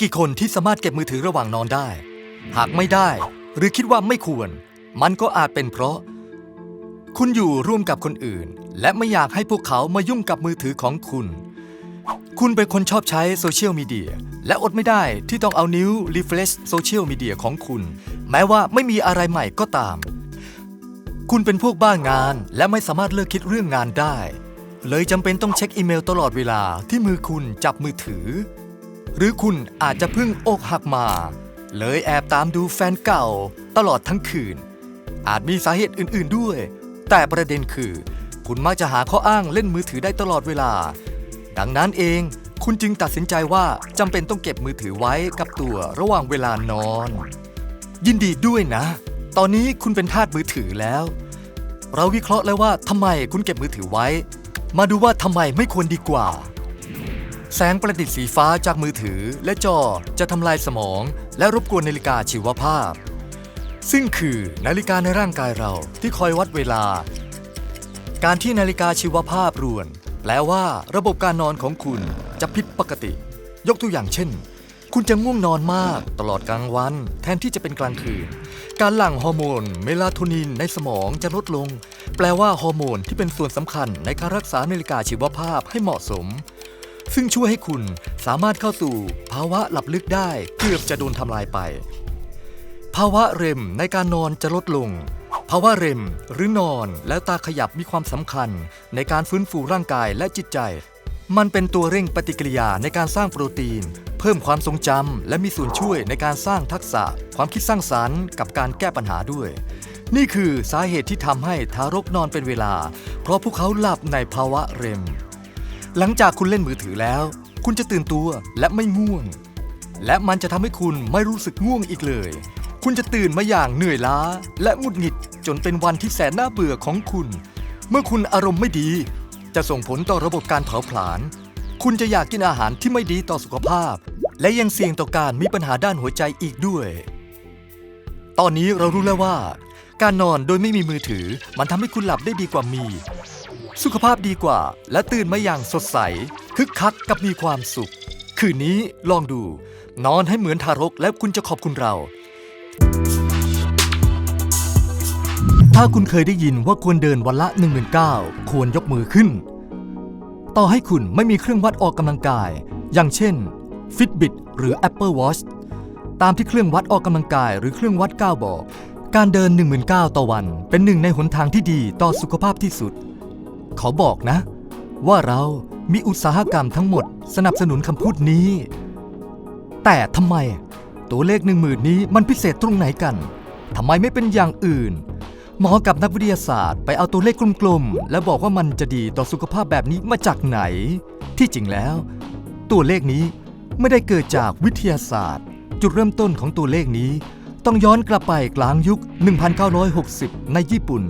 กี่คนที่สามารถเก็บมือถือระหว่างนอนได้ หากไม่ได้ หรือคิดว่าไม่ควร มันก็อาจเป็นเพราะ คุณอยู่ร่วมกับคนอื่น และไม่อยากให้พวกเขามายุ่งกับมือถือของคุณ คุณเป็นคนชอบใช้โซเชียลมีเดียและอดไม่ได้ที่ต้องเอานิ้วรีเฟรชโซเชียลมีเดียของคุณ แม้ว่าไม่มีอะไรใหม่ก็ตาม คุณเป็นพวกบ้างาน และไม่สามารถเลิกคิดเรื่องงานได้ เลยจำเป็นต้องเช็คอีเมลตลอดเวลาที่มือคุณจับมือถือ หรือคุณอาจจะเพิ่งอกหักมา เลยแอบตามดูแฟนเก่าตลอดทั้งคืน อาจมีสาเหตุอื่นๆด้วย แต่ประเด็นคือ คุณมักจะหาข้ออ้างเล่นมือถือได้ตลอดเวลา ดังนั้นเองคุณจึงตัดสินใจว่าจำเป็นต้องเก็บมือถือไว้กับตัวระหว่างเวลานอน ยินดีด้วยนะ ตอนนี้คุณเป็นทาสมือถือแล้ว เราวิเคราะห์แล้วว่าทำไมคุณเก็บมือถือไว้ มาดูว่าทำไมไม่ควรดีกว่า แสงประดิษฐ์สีฟ้าจากมือถือและจอจะทำลายสมอง และรบกวนนาฬิกาชีวภาพ ซึ่งคือนาฬิกาในร่างกายเราที่คอยวัดเวลา การที่นาฬิกาชีวภาพรวน แปลว่าระบบการนอนของคุณจะผิดปกติ ยกตัวอย่างเช่น คุณจะง่วงนอนมากตลอดกลางวัน แทนที่จะเป็นกลางคืน การหลั่งฮอร์โมนเมลาโทนินในสมองจะลดลง แปลว่าฮอร์โมนที่เป็นส่วนสำคัญในการรักษานาฬิกาชีวภาพให้เหมาะสม ซึ่งช่วยให้คุณสามารถเข้าสู่ภาวะหลับลึกได้เกือบจะโดนทำลายไป ภาวะเรมในการนอนจะลดลง ภาวะเรมหรือนอนและตาขยับมีความสำคัญ ในการฟื้นฟูร่างกายและจิตใจ มันเป็นตัวเร่งปฏิกิริยาในการสร้างโปรตีน เพิ่มความทรงจำและมีส่วนช่วยในการสร้างทักษะ ความคิดสร้างสรรค์กับการแก้ปัญหาด้วยนี่คือสาเหตุที่ทำให้ทารกนอนเป็นเวลา เพราะพวกเขาหลับในภาวะเร็ม หลังจากคุณเล่นมือถือแล้ว คุณจะตื่นตัวและไม่ง่วง และมันจะทำให้คุณไม่รู้สึกง่วงอีกเลย คุณจะตื่นมาอย่างเหนื่อยล้า และหงุดหงิดจนเป็นวันที่แสนน่าเบื่อของคุณ เมื่อคุณอารมณ์ไม่ดี จะส่งผลต่อระบบการเผาผลาญ คุณจะอยากกินอาหารที่ไม่ดีต่อสุขภาพ และยังเสี่ยงต่อการมีปัญหาด้านหัวใจอีกด้วย ตอนนี้เรารู้แล้วว่า การนอนโดยไม่มีมือถือ มันทำให้คุณหลับได้ดีกว่ามี สุขภาพดีกว่า และตื่นมาอย่างสดใส คึกคักกับมีความสุข คืนนี้ลองดู นอนให้เหมือนทารกแล้วคุณจะขอบคุณเรา ถ้าคุณเคยได้ยินว่าควรเดินวันละ1 9 0 0ควรยกมือขึ้น ต่อให้คุณไม่มีเครื่องวัดออกกำลังกาย อย่างเช่น Fitbit หรือ Apple Watch ตามที่เครื่องวัดออกกำลังกายหรือเครื่องวัดก้าวบอก การเดิน 19,000ต่อวัน เป็นหนึ่งในหนทางที่ดีต่อสุขภาพที่สุด ขาบอกนะ ว่าเรามีอุตสาหกรรมทั้งหมดสนับสนุนคำพูดนี้ แต่ทำไม ตัวเลขหนึ่งหมื่นนี้มันพิเศษตรงไหนกันทำไมไม่เป็นอย่างอื่น หมอกับนักวิทยาศาสตร์ไปเอาตัวเลขกลมๆ และบอกว่ามันจะดีต่อสุขภาพแบบนี้มาจากไหน ที่จริงแล้ว ตัวเลขนี้ไม่ได้เกิดจากวิทยาศาสตร์ จุดเริ่มต้นของตัวเลขนี้ ต้องย้อนกลับไปกลางยุค 1960 ในญี่ปุ่น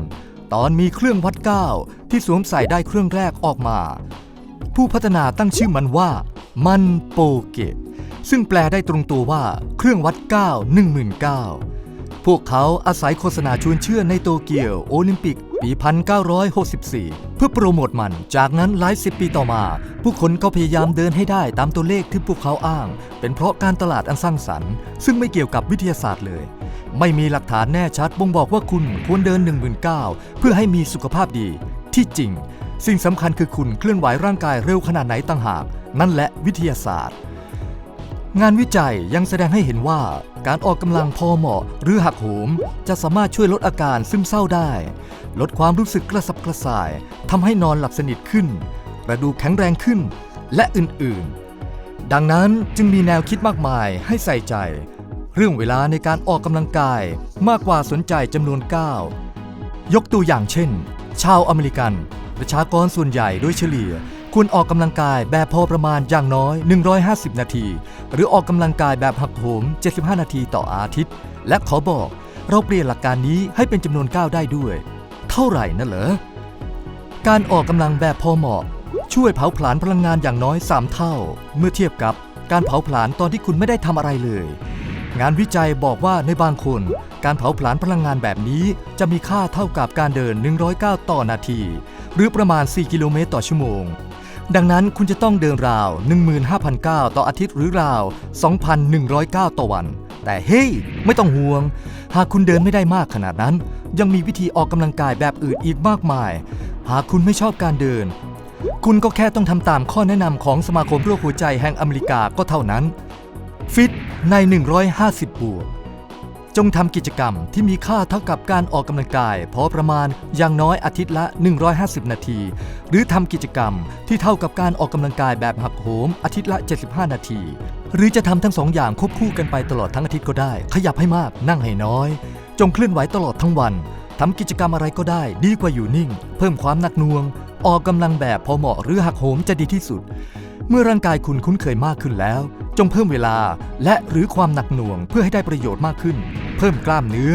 ตอนมีเครื่องวัดก้าวที่สวมใส่ได้เครื่องแรกออกมา ผู้พัฒนาตั้งชื่อมันว่า มันโปเกะซึ่งแปลได้ตรงตัวว่าเครื่องวัดก้าว19,000 พวกเขาอาศัยโฆษณาชวนเชื่อในโตเกียวโอลิมปิก ปี 1964 เพื่อโปรโมทมัน จากนั้นหลายสิบปีต่อมา ผู้คนก็พยายามเดินให้ได้ตามตัวเลขที่พวกเขาอ้าง เป็นเพราะการตลาดอันสร้างสรรค์ ซึ่งไม่เกี่ยวกับวิทยาศาสตร์เลย ไม่มีหลักฐานแน่ชัดบ่งบอกว่าคุณควรเดิน 19,000 เพื่อให้มีสุขภาพดี ที่จริง สิ่งสำคัญคือคุณเคลื่อนไหวร่างกายเร็วขนาดไหนต่างหาก นั่นแหละวิทยาศาสตร์งานวิจัยยังแสดงให้เห็นว่า การออกกำลังพอเหมาะหรือหักโหม จะสามารถช่วยลดอาการซึมเศร้าได้ ลดความรู้สึกกระสับกระส่ายทำให้นอนหลับสนิทขึ้น กระดูกแข็งแรงขึ้น และอื่นๆ ดังนั้นจึงมีแนวคิดมากมายให้ใส่ใจ เรื่องเวลาในการออกกำลังกายมากกว่าสนใจจำนวนก้าวยกตัวอย่างเช่น ชาวอเมริกัน ประชากรส่วนใหญ่โดยเฉลี่ย ควรออกกำลังกายแบบพอประมาณอย่างน้อย 150 นาที หรือออกกำลังกายแบบหักโหม 75 นาทีต่ออาทิตย์ และขอบอก เราเปลี่ยนหลักการนี้ให้เป็นจำนวนก้าวได้ด้วย เท่าไหร่นะเหรอ การออกกำลังแบบพอเหมาะ ช่วยเผาผลาญพลังงานอย่างน้อย 3 เท่า เมื่อเทียบกับการเผาผลาญตอนที่คุณไม่ได้ทำอะไรเลย งานวิจัยบอกว่าในบางคน การเผาผลาญพลังงานแบบนี้ จะมีค่าเท่ากับการเดิน 109 ต่อนาที หรือประมาณ 4 กิโลเมตรต่อชั่วโมง ดังนั้นคุณจะต้องเดินราว 15,009 ต่ออาทิตย์หรือราว 2,109 ต่อวัน แต่เฮ้ย ไม่ต้องห่วง หากคุณเดินไม่ได้มากขนาดนั้น ยังมีวิธีออกกำลังกายแบบอื่นอีกมากมาย หากคุณไม่ชอบการเดิน คุณก็แค่ต้องทำตามข้อแนะนำของสมาคมโรคหัวใจแห่งอเมริกาก็เท่านั้น ฟิตใน 150 บวก จงทำกิจกรรมที่มีค่าเท่ากับการออกกำลังกาย พอประมาณอย่างน้อยอาทิตย์ละ 150 นาที หรือทำกิจกรรมที่เท่ากับการออกกำลังกายแบบหักโหมอาทิตย์ละ 75 นาที หรือจะทำทั้งสองอย่างควบคู่กันไปตลอดทั้งอาทิตย์ก็ได้ ขยับให้มากนั่งให้น้อย จงเคลื่อนไหวตลอดทั้งวันทำกิจกรรมอะไรก็ได้ดีกว่าอยู่นิ่ง เพิ่มความหนักหน่วง ออกกำลังแบบพอเหมาะหรือหักโหมจะดีที่สุด เมื่อร่างกายคุณคุ้นเคยมากขึ้นแล้ว จงเพิ่มเวลาและหรือความหนักหน่วงเพื่อให้ได้ประโยชน์มากขึ้น เพิ่มกล้ามเนื้อ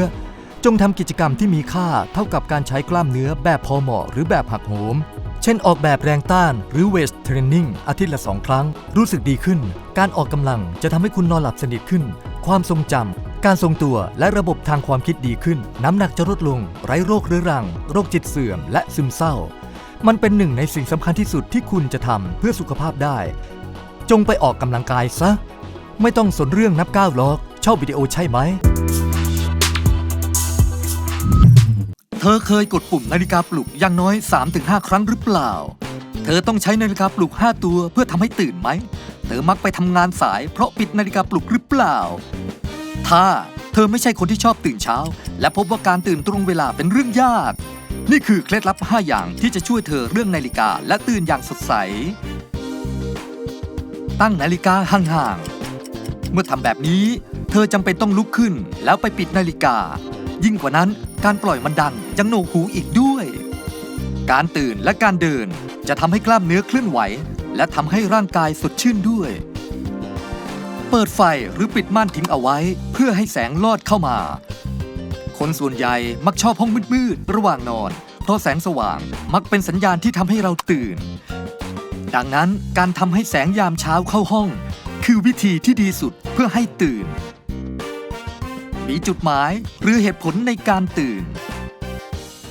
จงทำกิจกรรมที่มีค่าเท่ากับการใช้กล้ามเนื้อแบบพอเหมาะหรือแบบหักโหม เช่นออกแบบแรงต้านหรือเวสเทรนนิ่งอาทิตย์ละสองครั้ง รู้สึกดีขึ้น การออกกำลังจะทำให้คุณนอนหลับสนิทขึ้น ความทรงจำการทรงตัวและระบบทางความคิดดีขึ้น น้ำหนักจะลดลง ไร้โรคเรื้อรัง โรคจิตเสื่อม และซึมเศร้ามันเป็นหนึ่งในสิ่งสำคัญที่สุดที่คุณจะทำเพื่อสุขภาพได้ จงไปออกกำลังกายซะ ไม่ต้องสนเรื่องนับก้าวหรอก ชอบวิดีโอใช่ไหม เธอเคยกดปุ่มนาฬิกาปลุกอย่างน้อย 3-5 ครั้งหรือเปล่า เธอต้องใช้นาฬิกาปลุก 5 ตัวเพื่อทำให้ตื่นไหม เธอมักไปทำงานสายเพราะปิดนาฬิกาปลุกหรือเปล่า ถ้าเธอไม่ใช่คนที่ชอบตื่นเช้า และพบว่าการตื่นตรงเวลาเป็นเรื่องยาก นี่คือเคล็ดลับ 5 อย่างที่จะช่วยเธอเรื่องนาฬิกาและตื่นอย่างสดใส ตั้งนาฬิกาห่างๆ เมื่อทำแบบนี้ เธอจำเป็นต้องลุกขึ้นแล้วไปปิดนาฬิกา ยิ่งกว่านั้นการปล่อยมันดังยังโหนกหูอีกด้วย การตื่นและการเดินจะทำให้กล้ามเนื้อเคลื่อนไหว และทำให้ร่างกายสดชื่นด้วย เปิดไฟหรือปิดม่านทิ้งเอาไว้ เพื่อให้แสงลอดเข้ามา คนส่วนใหญ่มักชอบห้องมืดๆระหว่างนอน เพราะแสงสว่างมักเป็นสัญญาณที่ทำให้เราตื่น ดังนั้นการทำให้แสงยามเช้าเข้าห้อง คือวิธีที่ดีสุดเพื่อให้ตื่น มีจุดหมายหรือเหตุผลในการตื่น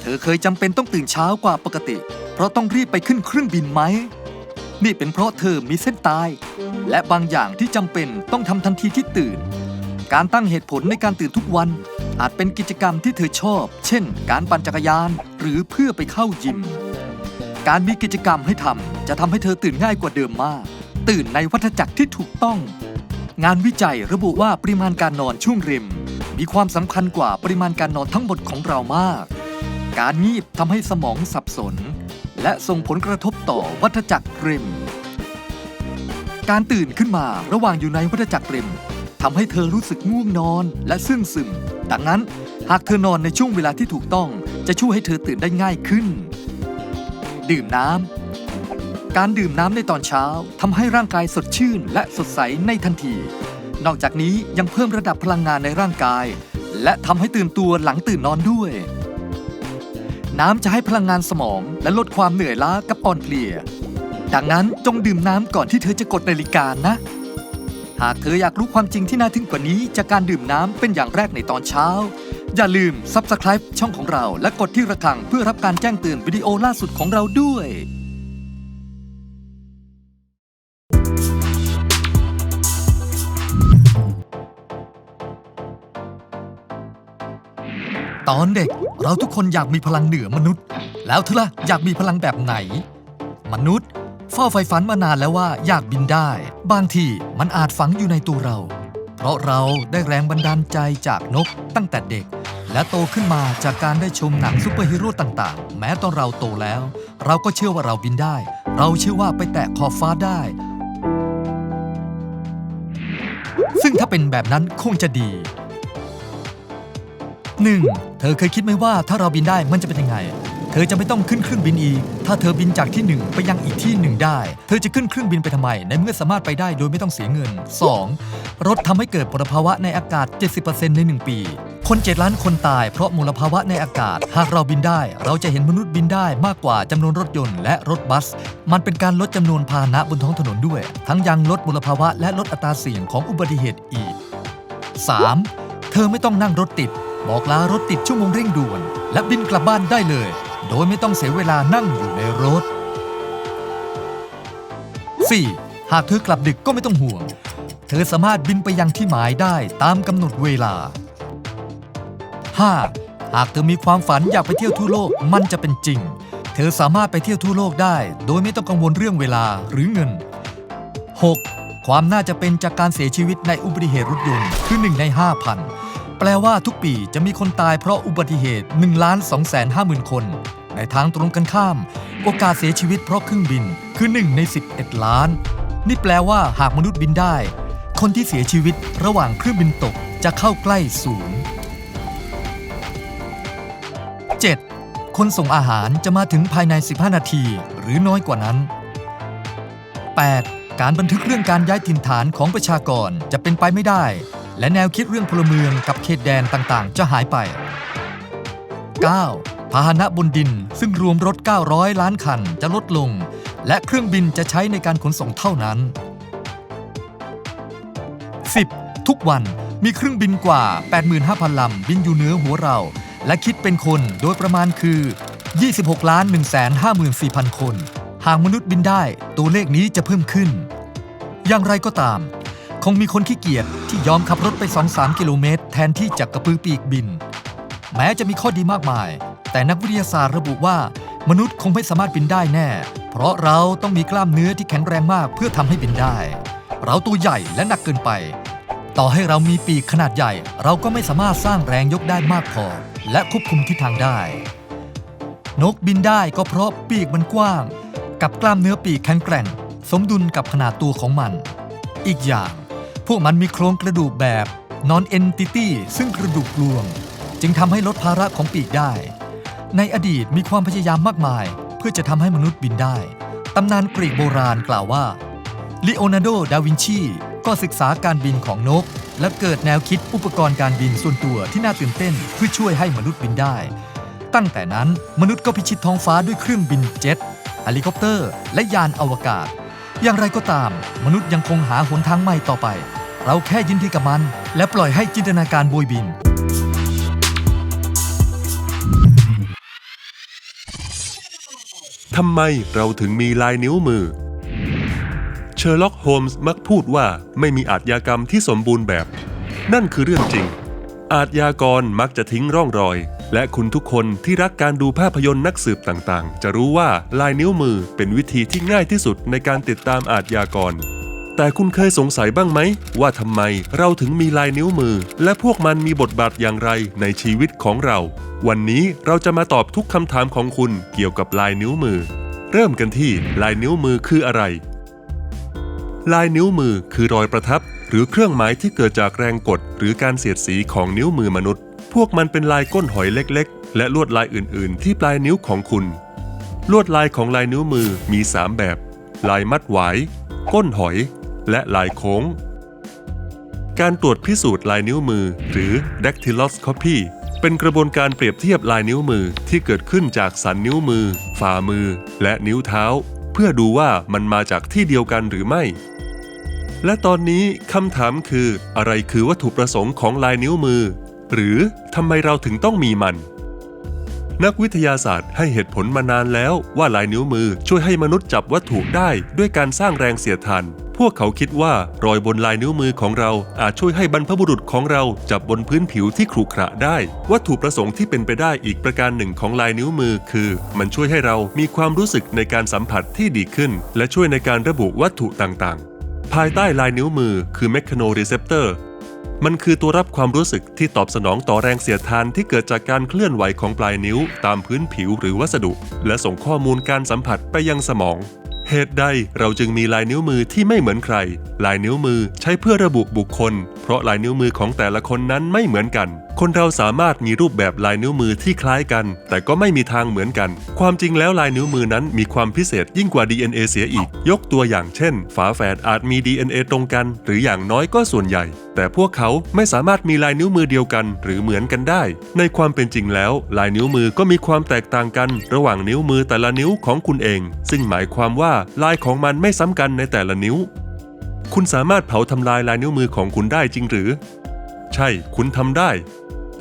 เธอเคยจำเป็นต้องตื่นเช้ากว่าปกติ เพราะต้องรีบไปขึ้นเครื่องบินไหม นี่เป็นเพราะเธอมีเส้นตาย และบางอย่างที่จำเป็นต้องทำทันทีที่ตื่น การตั้งเหตุผลในการตื่นทุกวัน อาจเป็นกิจกรรมที่เธอชอบ เช่น การปั่นจักรยาน หรือเพื่อไปเข้ายิม การมีกิจกรรมให้ทำจะทำให้เธอตื่นง่ายกว่าเดิมมาก ตื่นในวัฏจักรที่ถูกต้อง งานวิจัยระบุว่าปริมาณการนอนช่วงร็มมีความสำคัญกว่าปริมาณการนอนทั้งหมดของเรามาก การงีบทำให้สมองสับสน และส่งผลกระทบต่อวัฏจักรเร็มการตื่นขึ้นมาระหว่างอยู่ในวัฏจักรเร็มทำให้เธอรู้สึกง่วงนอนและซึ่งซึม ดังนั้น หากเธอนอนในช่วงเวลาที่ถูกต้อง จะช่วยให้เธอตื่นได้ง่ายขึ้น ดื่มน้ำ การดื่มน้ำในตอนเช้าทำให้ร่างกายสดชื่นและสดใสในทันที นอกจากนี้ยังเพิ่มระดับพลังงานในร่างกาย และทำให้ตื่นตัวหลังตื่นนอนด้วย น้ำจะให้พลังงานสมองและลดความเหนื่อยล้ากับอ่อนเพลีย ดังนั้นจงดื่มน้ำก่อนที่เธอจะกดนาฬิกานะ หากเธออยากรู้ความจริงที่น่าทึ่งกว่านี้จากการดื่มน้ำเป็นอย่างแรกในตอนเช้า อย่าลืม Subscribe ช่องของเราและกดที่ระฆังเพื่อรับการแจ้งเตือนวิดีโอล่าสุดของเราด้วยตอนเด็กเราทุกคนอยากมีพลังเหนือมนุษย์ แล้วเธอล่ะอยากมีพลังแบบไหน มนุษย์เฝ้าไฟฝันมานานแล้วว่าอยากบินได้ บางทีมันอาจฝังอยู่ในตัวเรา เพราะเราได้แรงบันดาลใจจากนกตั้งแต่เด็ก และโตขึ้นมาจากการได้ชมหนังซูเปอร์ฮีโร่ต่างๆ แม้ตอนเราโตแล้ว เราก็เชื่อว่าเราบินได้ เราเชื่อว่าไปแตะขอบฟ้าได้ ซึ่งถ้าเป็นแบบนั้นคงจะดี 1. เธอเคยคิดไหมว่าถ้าเราบินได้มันจะเป็นยังไง เธอจะไม่ต้องขึ้นเครื่องบินอีก ถ้าเธอบินจากที่หนึ่งไปยังอีกที่หนึ่งได้ เธอจะขึ้นเครื่องบินไปทำไม ในเมื่อสามารถไปได้โดยไม่ต้องเสียเงิน 2. รถทำให้เกิดมลภาวะในอากาศ 70%ใน 1 ปี คน7ล้านคนตายเพราะมลภาวะในอากาศ หากเราบินได้ เราจะเห็นมนุษย์บินได้มากกว่าจำนวนรถยนต์และรถบัส มันเป็นการลดจำนวนพาหนะบนท้องถนนด้วย ทั้งยังลดมลภาวะและลดอัตราเสี่ยงของอุบัติเหตุอีก 3. เธอไม่ต้องนั่งรถติด บอกลารถติดชั่วโมงเร่งด่วน และบินกลับบ้านได้เลย โดยไม่ต้องเสียเวลานั่งอยู่ในรถ 4. หากเธอกลับดึกก็ไม่ต้องห่วง เธอสามารถบินไปยังที่หมายได้ตามกำหนดเวลา 5. หากเธอมีความฝันอยากไปเที่ยวทั่วโลกมันจะเป็นจริง เธอสามารถไปเที่ยวทั่วโลกได้ โดยไม่ต้องกังวลเรื่องเวลาหรือเงิน 6. ความน่าจะเป็นจากการเสียชีวิตในอุบัติเหตุรถยนต์คือ 1 ใน 5,000 แปลว่าทุกปีจะมีคนตายเพราะอุบัติเหตุ1ล้าน2แสน5หมื่นคน ในทางตรงกันข้าม โอกาสเสียชีวิตเพราะเครื่องบินคือ 1 ใน 11 ล้าน นี่แปลว่าหากมนุษย์บินได้ คนที่เสียชีวิตระหว่างเครื่องบินตกจะเข้าใกล้ศูนย์ คนส่งอาหารจะมาถึงภายใน 15 นาทีหรือน้อยกว่านั้น 8. การบันทึกเรื่องการย้ายถิ่นฐานของประชากรจะเป็นไปไม่ได้ และแนวคิดเรื่องพลเมืองกับเขตแดนต่างๆ จะหายไป 9. พาหนะบนดินซึ่งรวมรถ 900 ล้านคันจะลดลง และเครื่องบินจะใช้ในการขนส่งเท่านั้น 10. ทุกวันมีเครื่องบินกว่า 85,000 ลำบินอยู่เหนือหัวเรา และคิดเป็นคนโดยประมาณคือ 26 ล้าน 154,000 คน หากมนุษย์บินได้ตัวเลขนี้จะเพิ่มขึ้น อย่างไรก็ตาม คงมีคนขี้เกียจที่ยอมขับรถไป 2-3 กิโลเมตร แทนที่จะกระปือปีกบิน แม้จะมีข้อดีมากมาย แต่นักวิทยาศาสตร์ระบุว่า มนุษย์คงไม่สามารถบินได้แน่ เพราะเราต้องมีกล้ามเนื้อที่แข็งแรงมากเพื่อทำให้บินได้ เราตัวใหญ่และหนักเกินไป ต่อให้เรามีปีกขนาดใหญ่ เราก็ไม่สามารถสร้างแรงยกได้มากพอ และควบคุมทิศทางได้ นกบินได้ก็เพราะปีกมันกว้าง กับกล้ามเนื้อปีกแข็งแกร่ง สมดุลกับขนาดตัวของมัน อีกอย่าง พวกมันมีโครงกระดูกแบบ non entity ซึ่งกระดูกกลวงจึงทำให้ลดภาระของปีกได้ ในอดีตมีความพยายามมากมาย เพื่อจะทำให้มนุษย์บินได้ ตำนานกรีกโบราณกล่าวว่าลีโอนาร์โด ดาวินชี ก็ศึกษาการบินของนก และเกิดแนวคิดอุปกรณ์การบินส่วนตัวที่น่าตื่นเต้นเพื่อช่วยให้มนุษย์บินได้ ตั้งแต่นั้นมนุษย์ก็พิชิตท้องฟ้าด้วยเครื่องบินเจ็ตเฮลิคอปเตอร์ และยานอวกาศ อย่างไรก็ตาม มนุษย์ยังคงหาหนทางใหม่ต่อไป เราแค่ยินดีกับมัน และปล่อยให้จินตนาการโบยบินทำไมเราถึงมีลายนิ้วมือ เชอร์ล็อกโฮมส์มักพูดว่าไม่มีอาชญากรรมที่สมบูรณ์แบบ นั่นคือเรื่องจริง อาชญากรมักจะทิ้งร่องรอย และคุณทุกคนที่รักการดูภาพยนตร์นักสืบต่างๆ จะรู้ว่าลายนิ้วมือเป็นวิธีที่ง่ายที่สุดในการติดตามอาชญากร แต่คุณเคยสงสัยบ้างไหม ว่าทำไมเราถึงมีลายนิ้วมือ และพวกมันมีบทบาทอย่างไรในชีวิตของเรา วันนี้เราจะมาตอบทุกคำถามของคุณเกี่ยวกับลายนิ้วมือ เริ่มกันที่ลายนิ้วมือคืออะไร ลายนิ้วมือคือรอยประทับ หรือเครื่องหมายที่เกิดจากแรงกด หรือการเสียดสีของนิ้วมือมนุษย์ พวกมันเป็นลายก้นหอยเล็ก ๆ และลวดลายอื่น ๆ ที่ปลายนิ้วของคุณ ลวดลายของลายนิ้วมือมี 3 แบบ ลายมัดหวาย ก้นหอย และลายโค้ง การตรวจพิสูจน์ลายนิ้วมือ หรือ dactyloscopy เป็นกระบวนการเปรียบเทียบลายนิ้วมือที่เกิดขึ้นจากสันนิ้วมือ ฝ่ามือ และนิ้วเท้า เพื่อดูว่ามันมาจากที่เดียวกันหรือไม่ และตอนนี้คำถามคือ อะไรคือวัตถุประสงค์ของลายนิ้วมือ หรือทำไมเราถึงต้องมีมัน นักวิทยาศาสตร์ให้เหตุผลมานานแล้วว่าลายนิ้วมือช่วยให้มนุษย์จับวัตถุได้ด้วยการสร้างแรงเสียดทาน พวกเขาคิดว่ารอยบนลายนิ้วมือของเราอาจช่วยให้บรรพบุรุษของเราจับบนพื้นผิวที่ขรุขระได้ วัตถุประสงค์ที่เป็นไปได้อีกประการหนึ่งของลายนิ้วมือ คือ มันช่วยให้เรามีความรู้สึกในการสัมผัสที่ดีขึ้น และช่วยในการระบุวัตถุต่างๆ ภายใต้ลายนิ้วมือคือ mechanoreceptor มันคือตัวรับความรู้สึกที่ตอบสนองต่อแรงเสียดทานที่เกิดจากการเคลื่อนไหวของปลายนิ้วตามพื้นผิวหรือวัสดุ และส่งข้อมูลการสัมผัสไปยังสมอง เหตุใดเราจึงมีลายนิ้วมือที่ไม่เหมือนใคร ลายนิ้วมือใช้เพื่อระบุบุคคล เพราะลายนิ้วมือของแต่ละคนนั้นไม่เหมือนกัน คนเราสามารถมีรูปแบบลายนิ้วมือที่คล้ายกัน แต่ก็ไม่มีทางเหมือนกัน ความจริงแล้วลายนิ้วมือนั้นมีความพิเศษยิ่งกว่า DNA เสียอีก ยกตัวอย่างเช่น ฝาแฝดอาจมี DNA ตรงกัน หรืออย่างน้อยก็ส่วนใหญ่ แต่พวกเขาไม่สามารถมีลายนิ้วมือเดียวกัน หรือเหมือนกันได้ ในความเป็นจริงแล้ว ลายนิ้วมือก็มีความแตกต่างกัน ระหว่างนิ้วมือแต่ละนิ้วของคุณเอง ซึ่งหมายความว่าลายของมันไม่ซ้ำกันในแต่ละนิ้ว คุณสามารถเผาทำลายลายนิ้วมือของคุณได้จริงหรือ ใช่ คุณทำได้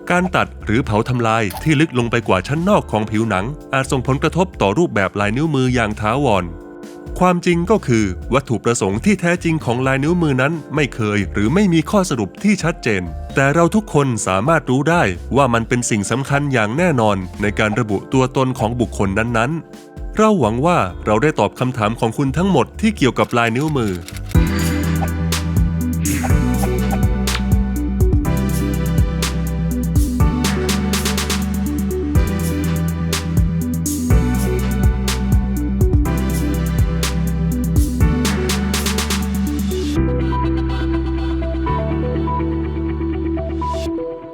การตัดหรือเผาทำลายที่ลึกลงไปกว่าชั้นนอกของผิวหนัง อาจส่งผลกระทบต่อรูปแบบลายนิ้วมืออย่างท้าวร ความจริงก็คือ วัตถุประสงค์ที่แท้จริงของลายนิ้วมือนั้นไม่เคย หรือไม่มีข้อสรุปที่ชัดเจน แต่เราทุกคนสามารถรู้ได้ว่ามันเป็นสิ่งสำคัญอย่างแน่นอนในการระบุตัวตนของบุคคลนั้นๆ เราหวังว่าเราได้ตอบคำถามของคุณทั้งหมดที่เกี่ยวกับลายนิ้วมือ